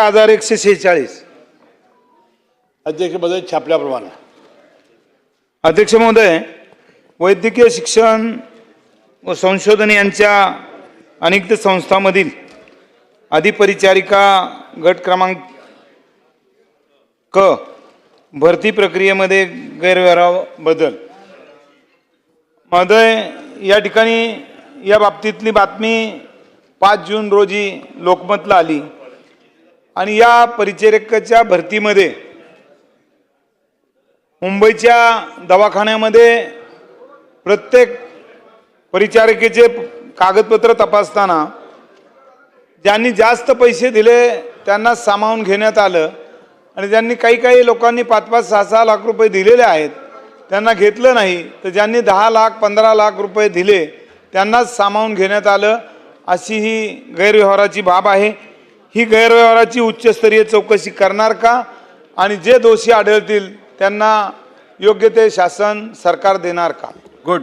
हजार एकशे शेहेचाळीस. अध्यक्ष महोदय छापल्याप्रमाणे. अध्यक्ष महोदय वैद्यकीय शिक्षण व संशोधन यांच्या अनेक संस्थांमधील अधिपरिचारिका गट क्रमांक क भरती प्रक्रियेमध्ये गैरव्यवहाराबद्दल महोदय या ठिकाणी या बाबतीतली बातमी पाच जून रोजी लोकमतला आली. आणि या परिचारिकाच्या भरतीमध्ये मुंबईच्या दवाखान्यामध्ये प्रत्येक परिचारिकेचे कागदपत्र तपासताना ज्यांनी जास्त पैसे दिले त्यांना सामावून घेण्यात आलं. आणि ज्यांनी काही काही लोकांनी पाच पाच सहा सहा लाख रुपये दिलेले आहेत त्यांना घेतलं नाही. तर ज्यांनी दहा लाख पंधरा लाख रुपये दिले त्यांनाच सामावून घेण्यात आलं. अशी ही गैरव्यवहाराची बाब आहे. ही गैरव्यवहाराची उच्चस्तरीय चौकशी करणार का? आणि जे दोषी आढळतील त्यांना योग्य ते शासन सरकार देणार का? गुड